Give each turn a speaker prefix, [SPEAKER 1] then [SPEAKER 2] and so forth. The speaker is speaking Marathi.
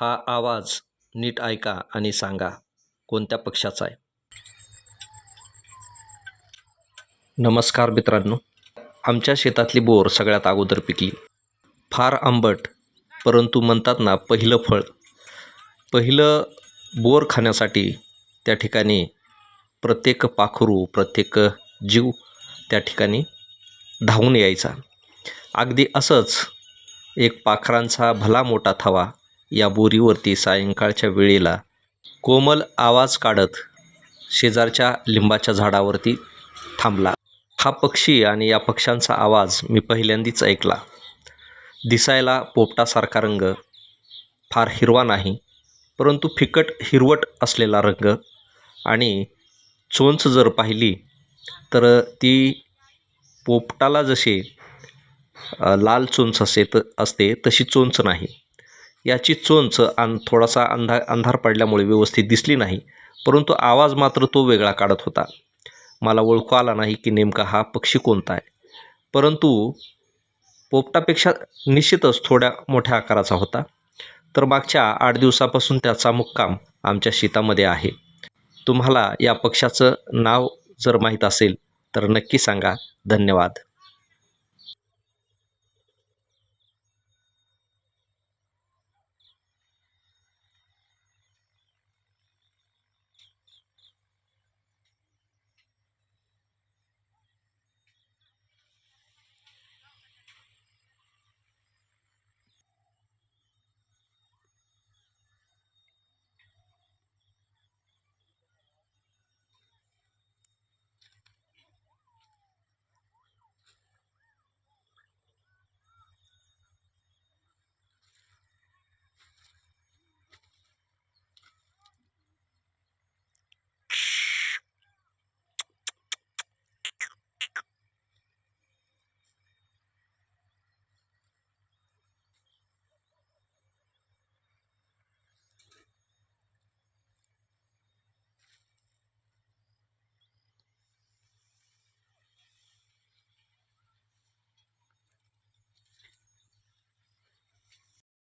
[SPEAKER 1] हा आवाज नीट ऐका आणि सांगा कोणत्या पक्षाचा आहे? नमस्कार मित्रांनो. आमच्या शेतातली बोर सगळ्यात अगोदर पिकली. फार आंबट परंतु म्हणतात ना पहिलं फळ. पहिलं बोर खाण्यासाठी त्या ठिकाणी प्रत्येक पाखरू प्रत्येक जीव त्या ठिकाणी धावून यायचा. अगदी असंच एक पाखरांचा भला मोठा थवा या बोरीवरती सायंकाळच्या वेळेला कोमल आवाज काढत शेजारच्या लिंबाच्या झाडावरती थांबला. हा पक्षी आणि या पक्ष्यांचा आवाज मी पहिल्यांदाच ऐकला. दिसायला पोपटासारखा रंग फार हिरवा नाही परंतु फिकट हिरवट असलेला रंग आणि चोंच जर पाहिली तर ती पोपटाला जशी लाल चोंच असे त असते तशी चोंच नाही. याची चोंच आणि थोडासा अंधा अंधार पडल्यामुळे व्यवस्थित दिसली नाही परंतु आवाज मात्र तो वेगळा काढत होता. मला ओळखू आला नाही की नेमका हा पक्षी कोणता आहे. परंतु पोपटापेक्षा निश्चितच थोड्या मोठ्या आकाराचा होता. तर मागच्या आठ दिवसापासून त्याचा मुक्काम आमच्या शेतामध्ये आहे. तुम्हाला या पक्षाचं नाव जर माहीत असेल तर नक्की सांगा. धन्यवाद.